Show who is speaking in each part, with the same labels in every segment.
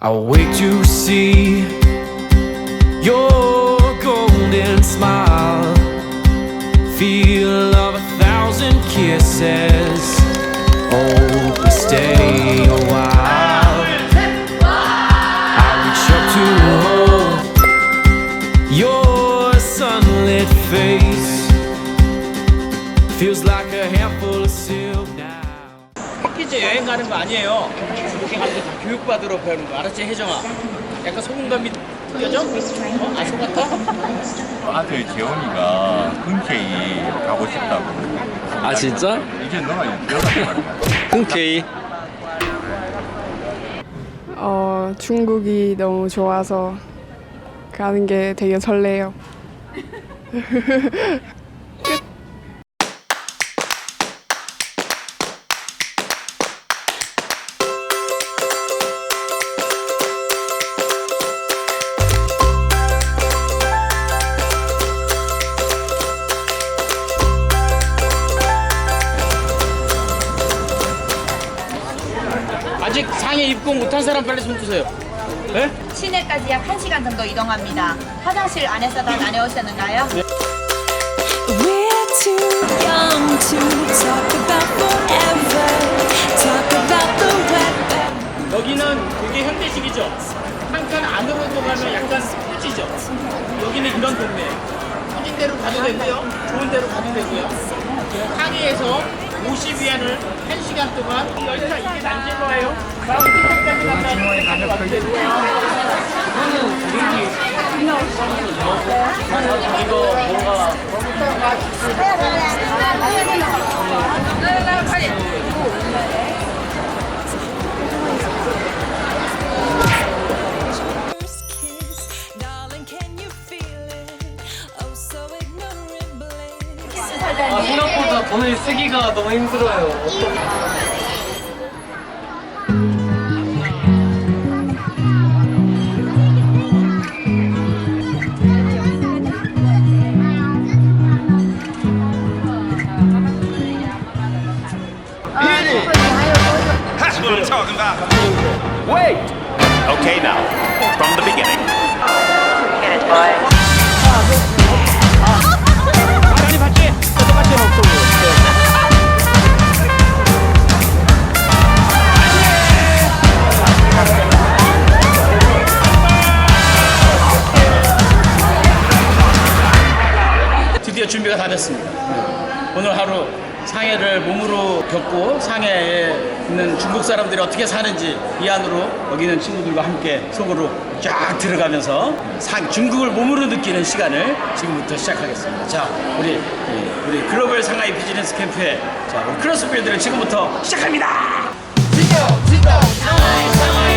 Speaker 1: I'll wait to see your golden smile. Feel of a thousand kisses. Oh, please stay a while. I reach up to hold your sunlit face. Feels like
Speaker 2: 여행 가는 거 아니에요. 이렇게 가서 다 교육받으러 배우는 거 알았지 혜정아? 약간 소금감이 느껴져? 어? 아 속았다?
Speaker 3: 아들 재원이가 흔쾌히 가고 싶다고.
Speaker 4: 아 진짜?
Speaker 3: 이제 너가 여섯 말이야.
Speaker 4: 흔쾌히
Speaker 5: 어, 중국이 너무 좋아서 가는 게 되게 설레요.
Speaker 2: 입고 못한 사람 빨리 손 드세요. 네?
Speaker 6: 시내까지 약 1시간 정도 이동합니다. 화장실 안에서 다 다녀오셨는가요?
Speaker 7: We're too young to talk about forever. Talk about the weather.
Speaker 2: 여기는 되게 현대식이죠. 한 칸 안으로도 가면 약간 후지죠. 여기는 이런 동네예요. 후진 대로 가도 되고요. 좋은 데로 가도 되고요. 상해에서 50위안을 1시간 동안 여기서 이게 난제로예요. 바로 후진까지 가면 가면 와도 되고요.
Speaker 7: First bliss.
Speaker 4: 생각보다 돈을 쓰기가 너무 힘들어요.
Speaker 8: That's what I'm talking about. Wait! Okay, now, from the beginning.
Speaker 2: 아니 똑같이 먹고. 드디어 준비가 다 됐습니다. 오늘 하루 상해를 몸으로 겪고 상해에 있는 중국 사람들이 어떻게 사는지 이 안으로 여기 있는 친구들과 함께 속으로 쫙 들어가면서 상, 중국을 몸으로 느끼는 시간을 지금부터 시작하겠습니다. 자, 우리 예, 우리 글로벌 상하이 비즈니스 캠프의 자, 우리 크로스필드를 지금부터 시작합니다.
Speaker 9: Tell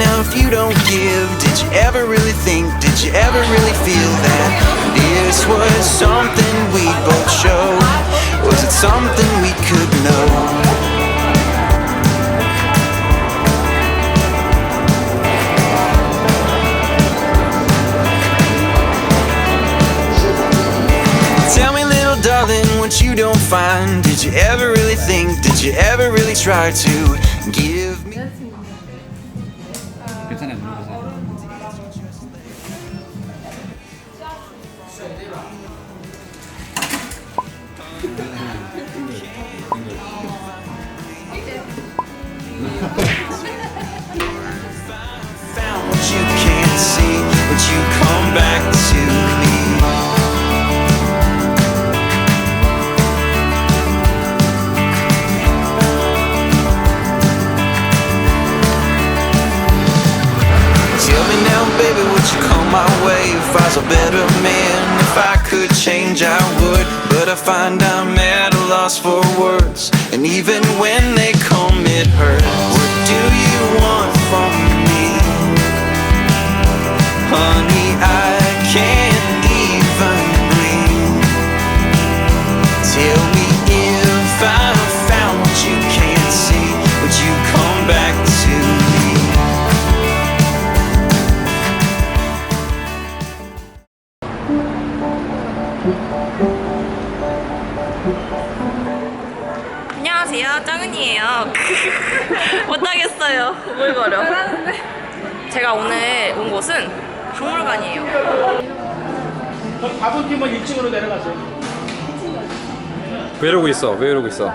Speaker 9: now if you don't give, did you ever really think, did you ever really feel that this was something we'd both show? Was it something we could know? Tell me, little darling, what you don't find. Did you ever really think, did you ever really try to give me? Man? If I could change, I would, but I find I'm at a loss for words, and even when they come, it hurts. What do you want from me? Honey, I
Speaker 10: 오늘 온 곳은 박물관이에요.
Speaker 2: 그럼 다섯 팀은 1층으로 내려가세요.
Speaker 4: 왜 이러고 있어? 왜 이러고 있어?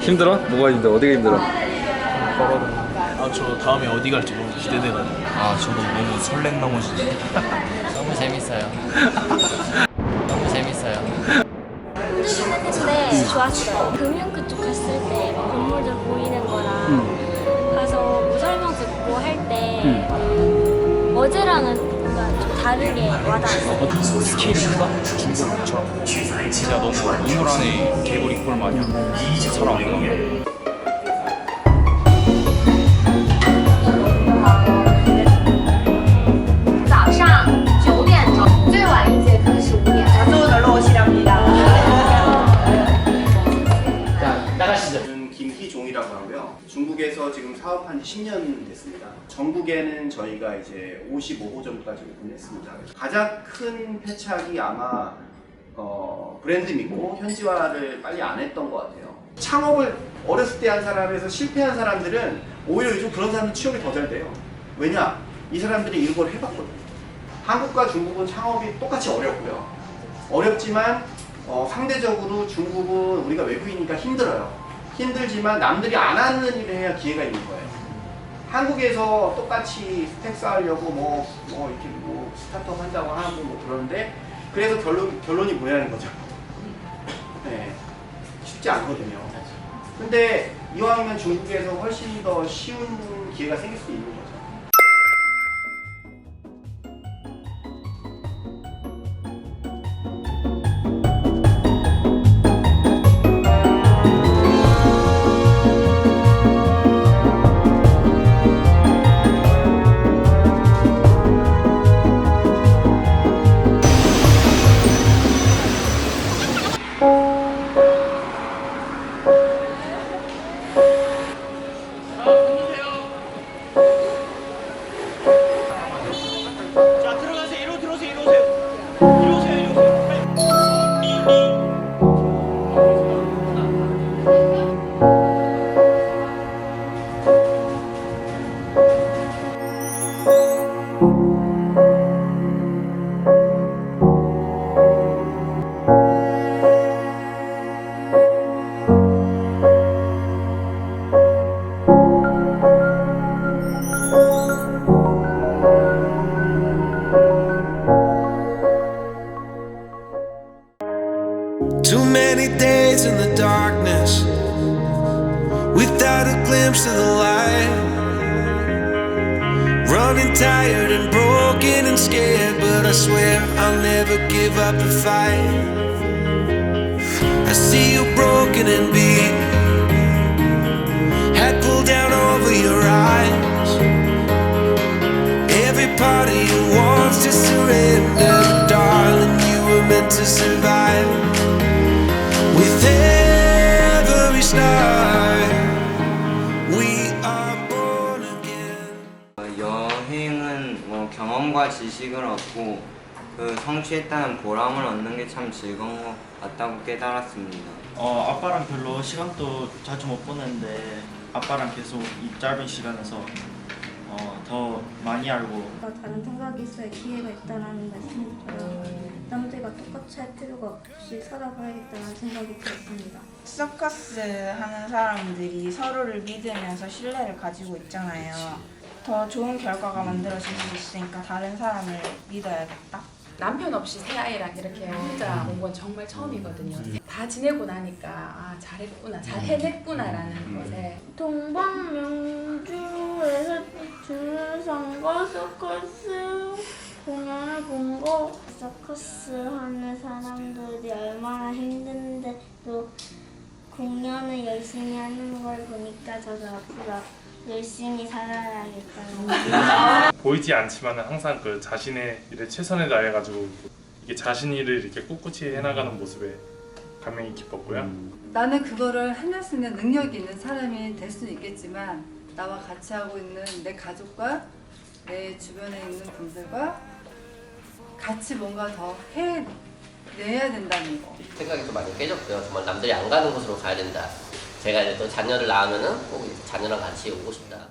Speaker 4: 힘들어? 뭐가 힘들어? 어디가 힘들어?
Speaker 11: 아 저 다음에 어디 갈지 너무 기대되거든요. 아 저도 너무 설렜 나머지.
Speaker 4: 너무 재밌어요. 너무 재밌어요.
Speaker 12: 힘들긴 했는데 좋았어요. 금융 그쪽 갔을 때 건물들 보이는 거랑 어제랑은 뭔가 좀 다르게 와닿았어요.
Speaker 11: 스케일인가? 중국처럼. 너무 우물 안에 개구리 꼴 마냥 사람.
Speaker 13: 전국에는 저희가 이제 55호점까지 오픈했습니다. 가장 큰 패착이 아마 어, 브랜드 믿고 현지화를 빨리 안 했던 것 같아요. 창업을 어렸을 때 한 사람에서 실패한 사람들은 오히려 요즘 그런 사람들 취업이 더 잘 돼요. 왜냐? 이 사람들이 이런 걸 해봤거든요. 한국과 중국은 창업이 똑같이 어렵고요. 어렵지만 어, 상대적으로 중국은 우리가 외국이니까 힘들어요. 힘들지만 남들이 안 하는 일을 해야 기회가 있는 거예요. 한국에서 똑같이 스택 쌓으려고 뭐, 뭐 이렇게 뭐 스타트업 한다고 하고 뭐 그러는데 그래서 결론, 결론이 뭐냐는 거죠. 네. 쉽지 않거든요. 근데 이왕이면 중국에서 훨씬 더 쉬운 기회가 생길 수 있는 거죠.
Speaker 14: Without a glimpse of the light. Running tired and broken and scared, but I swear I'll never give up the fight. I see you broken and beat,
Speaker 4: 여행은 뭐 경험과 지식을 얻고 그 성취했다는 보람을 얻는 게 참 즐거운 것 같다고 깨달았습니다.
Speaker 11: 어 아빠랑 별로 시간도 자주 못 보는데 아빠랑 계속 이 짧은 시간에서 어, 더 많이 알고
Speaker 12: 다른 생각이 있어야 기회가 있다는 말씀처럼 남들과 똑같이 할 필요가 없이 살아봐야겠다는 생각이 들었습니다.
Speaker 15: 서커스 하는 사람들이 서로를 믿으면서 신뢰를 가지고 있잖아요. 더 좋은 결과가 만들어질 수 있으니까 다른 사람을 믿어야겠다.
Speaker 10: 남편 없이 새 아이랑 이렇게 혼자 온 건 정말 처음이거든요. 다 지내고 나니까 아 잘했구나, 잘 해냈구나라는 것에
Speaker 12: 동방명주에서 주상과 서커스 공연을 본거 서커스 하는 사람들이 얼마나 힘든데도 공연을 열심히 하는 걸 보니까 저도 앞으로 열심히 살아야겠다는
Speaker 16: 보이지 않지만 항상 그 자신의 일에 최선을 다해가지고 이게 자신 일을 이렇게 꿋꿋이 해나가는 모습에 감명이 깊었고요.
Speaker 10: 나는 그거를 해낼 수 있는 능력이 있는 사람이 될 수는 있겠지만 나와 같이 하고 있는 내 가족과 내 주변에 있는 분들과 같이 뭔가 더 해내야 된다는 거.
Speaker 14: 생각이 좀 많이 깨졌고요. 정말 남들이 안 가는 곳으로 가야 된다. 제가 이제 또 자녀를 낳으면은 꼭 자녀랑 같이 오고 싶다.